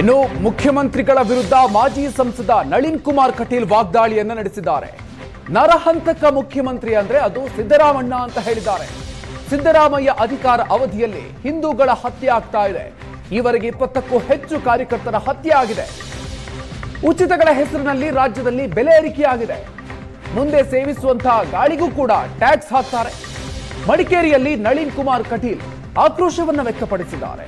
ಇನ್ನು ಮುಖ್ಯಮಂತ್ರಿಗಳ ವಿರುದ್ಧ ಮಾಜಿ ಸಂಸದ ನಳಿನ್ ಕುಮಾರ್ ಕಟೀಲ್ ವಾಗ್ದಾಳಿಯನ್ನ ನಡೆಸಿದ್ದಾರೆ. ನರಹಂತಕ ಮುಖ್ಯಮಂತ್ರಿ ಅಂದ್ರೆ ಅದು ಸಿದ್ದರಾಮಣ್ಣ ಅಂತ ಹೇಳಿದ್ದಾರೆ. ಸಿದ್ದರಾಮಯ್ಯ ಅಧಿಕಾರ ಅವಧಿಯಲ್ಲಿ ಹಿಂದೂಗಳ ಹತ್ಯೆ ಆಗ್ತಾ ಇದೆ. ಈವರೆಗೆ ಇಪ್ಪತ್ತಕ್ಕೂ ಹೆಚ್ಚು ಕಾರ್ಯಕರ್ತರ ಹತ್ಯೆ ಆಗಿದೆ. ಉಚಿತಗಳ ಹೆಸರಿನಲ್ಲಿ ರಾಜ್ಯದಲ್ಲಿ ಬೆಲೆ ಏರಿಕೆಯಾಗಿದೆ. ಮುಂದೆ ಸೇವಿಸುವಂತಹ ಗಾಳಿಗೂ ಕೂಡ ಟ್ಯಾಕ್ಸ್ ಹಾಕ್ತಾರೆ. ಮಡಿಕೇರಿಯಲ್ಲಿ ನಳಿನ್ ಕುಮಾರ್ ಕಟೀಲ್ ಆಕ್ರೋಶವನ್ನು ವ್ಯಕ್ತಪಡಿಸಿದ್ದಾರೆ.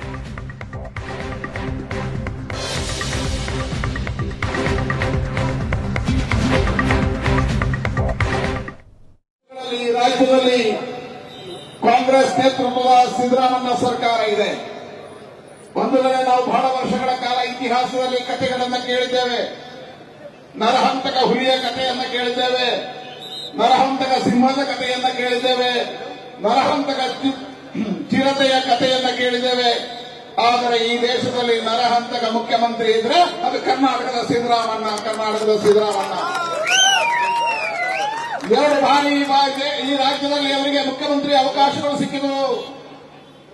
ಕಾಂಗ್ರೆಸ್ ನೇತೃತ್ವದ ಸಿದ್ದರಾಮಯ್ಯ ಸರ್ಕಾರ ಇದೆ. ಒಂದು ವೇಳೆ ನಾವು ಬಹಳ ವರ್ಷಗಳ ಕಾಲ ಇತಿಹಾಸದಲ್ಲಿ ಕಥೆಗಳನ್ನು ಕೇಳಿದ್ದೇವೆ. ನರಹಂತಕ ಹುಲಿಯ ಕಥೆಯನ್ನು ಕೇಳಿದ್ದೇವೆ. ನರಹಂತಕ ಸಿಂಹದ ಕಥೆಯನ್ನು ಕೇಳಿದ್ದೇವೆ. ನರಹಂತಕ ಚಿರತೆಯ ಕಥೆಯನ್ನ ಕೇಳಿದ್ದೇವೆ. ಆದರೆ ಈ ದೇಶದಲ್ಲಿ ನರಹಂತಕ ಮುಖ್ಯಮಂತ್ರಿ ಇದ್ರೆ ಅದು ಕರ್ನಾಟಕದ ಸಿದ್ದರಾಮಣ್ಣ ಕರ್ನಾಟಕದ ಸಿದ್ದರಾಮಣ್ಣ. ಎರಡು ಬಾರಿ ಈ ರಾಜ್ಯದಲ್ಲಿ ಅವರಿಗೆ ಮುಖ್ಯಮಂತ್ರಿ ಅವಕಾಶಗಳು ಸಿಕ್ಕಿದವು.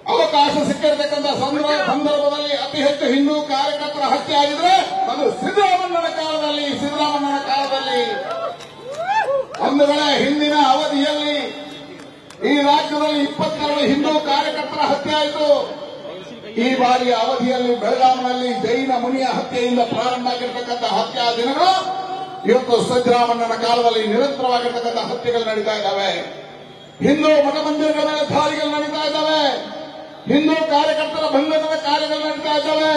ಅವಕಾಶ ಸಿಕ್ಕಿರತಕ್ಕಂಥ ಸಂದರ್ಭ- ಸಂದರ್ಭದಲ್ಲಿ ಅತಿ ಹೆಚ್ಚು ಹಿಂದೂ ಕಾರ್ಯಕರ್ತರ ಹತ್ಯೆ ಆಗಿದ್ರೆ ಅದು ಸಿದ್ದರಾಮಣ್ಣನ ಕಾಲದಲ್ಲಿ ಸಿದ್ದರಾಮಣ್ಣನ ಕಾಲದಲ್ಲಿ. ಒಂದು ವೇಳೆ ಹಿಂದಿನ ಅವಧಿಯಲ್ಲಿ ಈ ರಾಜ್ಯದಲ್ಲಿ ಇಪ್ಪತ್ತೆರಡು ಹಿಂದೂ ಕಾರ್ಯಕರ್ತರ ಹತ್ಯೆ ಆಯಿತು. ಈ ಬಾರಿಯ ಅವಧಿಯಲ್ಲಿ ಬೆಳಗಾವಿನಲ್ಲಿ ಜೈನ ಮುನಿಯ ಹತ್ಯೆಯಿಂದ ಪ್ರಾರಂಭ ಆಗಿರತಕ್ಕಂಥ ಹತ್ಯಾ ದಿನಗಳು ಇವತ್ತು ಸಿದ್ದರಾಮಣ್ಣನ ಕಾಲದಲ್ಲಿ ನಿರಂತರವಾಗಿರ್ತಕ್ಕಂಥ ಹತ್ಯೆಗಳು ನಡೀತಾ ಇದ್ದಾವೆ. ಹಿಂದೂ ಮಠಮಂದಿರಗಳ ಮೇಲೆ ದಾಳಿಗಳು ನಡೀತಾ ಇದ್ದಾವೆ. ಹಿಂದೂ ಕಾರ್ಯಕರ್ತರ ಬಂಧನದ ಕಾರ್ಯಗಳು ನಡೀತಾ ಇದ್ದಾವೆ.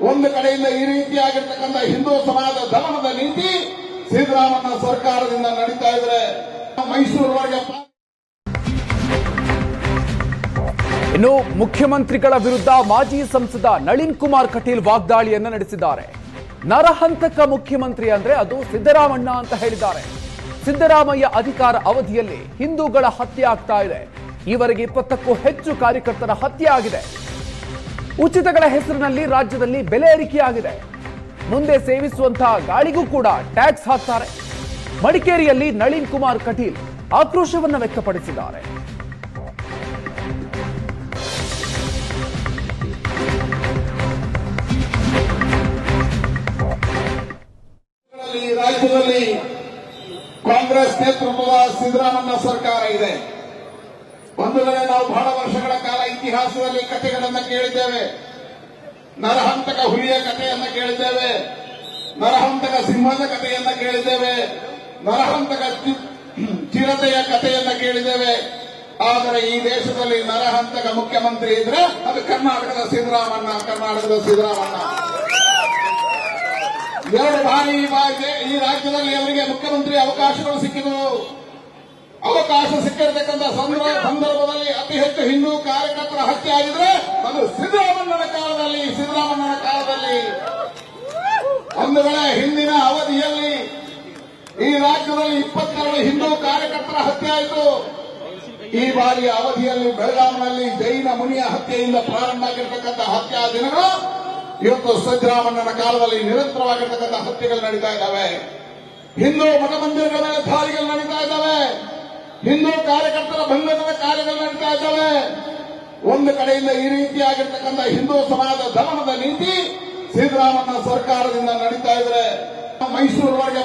ಒಂದು ಕಡೆಯಿಂದ ಈ ರೀತಿಯಾಗಿರ್ತಕ್ಕಂಥ ಹಿಂದೂ ಸಮಾಜದ ದಮನದ ನೀತಿ ಸಿದ್ದರಾಮಣ್ಣ ಸರ್ಕಾರದಿಂದ ನಡೀತಾ ಇದ್ರೆ ಮೈಸೂರು ಪ್ರಾ- ಇನ್ನು ಮುಖ್ಯಮಂತ್ರಿಗಳ ವಿರುದ್ಧ ಮಾಜಿ ಸಂಸದ ನಳಿನ್ ಕುಮಾರ್ ಕಟೀಲ್ ವಾಗ್ದಾಳಿಯನ್ನು ನಡೆಸಿದ್ದಾರೆ. ನರಹಂತಕ ಮುಖ್ಯಮಂತ್ರಿ ಅಂದ್ರೆ ಅದು ಸಿದ್ದರಾಮಣ್ಣ ಅಂತ ಹೇಳಿದ್ದಾರೆ. ಸಿದ್ದರಾಮಯ್ಯ ಅಧಿಕಾರ ಅವಧಿಯಲ್ಲಿ ಹಿಂದೂಗಳ ಹತ್ಯೆ ಆಗ್ತಾ ಇದೆ. ಈವರೆಗೆ ಇಪ್ಪತ್ತಕ್ಕೂ ಹೆಚ್ಚು ಕಾರ್ಯಕರ್ತರ ಹತ್ಯೆ ಆಗಿದೆ. ಉಚಿತಗಳ ಹೆಸರಿನಲ್ಲಿ ರಾಜ್ಯದಲ್ಲಿ ಬೆಲೆ ಏರಿಕೆಯಾಗಿದೆ. ಮುಂದೆ ಸೇವಿಸುವಂತಹ ಗಾಳಿಗೂ ಕೂಡ ಟ್ಯಾಕ್ಸ್ ಹಾಕ್ತಾರೆ. ಮಡಿಕೇರಿಯಲ್ಲಿ ನಳಿನ್ ಕುಮಾರ್ ಕಟೀಲ್ ಆಕ್ರೋಶವನ್ನು ವ್ಯಕ್ತಪಡಿಸಿದ್ದಾರೆ. ರಾಜ್ಯದಲ್ಲಿ ಕಾಂಗ್ರೆಸ್ ನೇತೃತ್ವದ ಸಿದ್ದರಾಮಯ್ಯ ಸರ್ಕಾರ ಇದೆ. ಒಂದು ವೇಳೆ ನಾವು ಬಹಳ ವರ್ಷಗಳ ಕಾಲ ಇತಿಹಾಸದಲ್ಲಿ ಕಥೆಗಳನ್ನು ಕೇಳಿದ್ದೇವೆ. ನರಹಂತಕ ಹುಲಿಯ ಕಥೆಯನ್ನ ಕೇಳಿದ್ದೇವೆ. ನರಹಂತಕ ಸಿಂಹದ ಕಥೆಯನ್ನ ಕೇಳಿದ್ದೇವೆ. ನರಹಂತಕ ಚಿರತೆಯ ಕಥೆಯನ್ನ ಕೇಳಿದ್ದೇವೆ. ಆದರೆ ಈ ದೇಶದಲ್ಲಿ ನರಹಂತಕ ಮುಖ್ಯಮಂತ್ರಿ ಇದ್ರೆ ಅದು ಕರ್ನಾಟಕದ ಸಿದ್ದರಾಮಣ್ಣ ಕರ್ನಾಟಕದ ಸಿದ್ದರಾಮಣ್ಣ ಎರಡು ಬಾರಿ ಈ ರಾಜ್ಯದಲ್ಲಿ ಅವರಿಗೆ ಮುಖ್ಯಮಂತ್ರಿ ಅವಕಾಶಗಳು ಸಿಕ್ಕಿದವು. ಅವಕಾಶ ಸಿಕ್ಕಿರತಕ್ಕಂಥ ಸಂದರ್ಭ- ಸಂದರ್ಭದಲ್ಲಿ ಅತಿ ಹೆಚ್ಚು ಹಿಂದೂ ಕಾರ್ಯಕರ್ತರ ಹತ್ಯೆ ಆಗಿದ್ರೆ ಅದು ಸಿದ್ದರಾಮಣ್ಣನ ಕಾಲದಲ್ಲಿ ಸಿದ್ದರಾಮಣ್ಣನ ಕಾಲದಲ್ಲಿ. ಒಂದು ವೇಳೆ ಹಿಂದಿನ ಅವಧಿಯಲ್ಲಿ ಈ ರಾಜ್ಯದಲ್ಲಿ ಇಪ್ಪತ್ತೆರಡು ಹಿಂದೂ ಕಾರ್ಯಕರ್ತರ ಹತ್ಯೆ ಆಯಿತು. ಈ ಬಾರಿಯ ಅವಧಿಯಲ್ಲಿ ಬೆಳಗಾವಿನಲ್ಲಿ ಜೈನ ಮುನಿಯ ಹತ್ಯೆಯಿಂದ ಪ್ರಾರಂಭ ಆಗಿರತಕ್ಕಂಥ ಹತ್ಯಾ ದಿನಗಳು ಇವತ್ತು ಸಿದ್ದರಾಮಣ್ಣನ ಕಾಲದಲ್ಲಿ ನಿರಂತರವಾಗಿರ್ತಕ್ಕಂಥ ಹತ್ಯೆಗಳು ನಡೀತಾ ಇದ್ದಾವೆ. ಹಿಂದೂ ಮಠಮಂದಿರಗಳ ಮೇಲೆ ದಾಳಿಗಳು ನಡೀತಾ ಇದ್ದಾವೆ. ಹಿಂದೂ ಕಾರ್ಯಕರ್ತರ ಬಂಧನದ ಕಾರ್ಯಗಳು ನಡೀತಾ ಇದ್ದಾವೆ. ಒಂದು ಕಡೆಯಿಂದ ಈ ರೀತಿಯಾಗಿರ್ತಕ್ಕಂಥ ಹಿಂದೂ ಸಮಾಜದ ದಮನದ ನೀತಿ ಸಿದ್ದರಾಮಣ್ಣ ಸರ್ಕಾರದಿಂದ ನಡೀತಾ ಇದ್ರೆ ಮೈಸೂರಿನವರೆಗೆ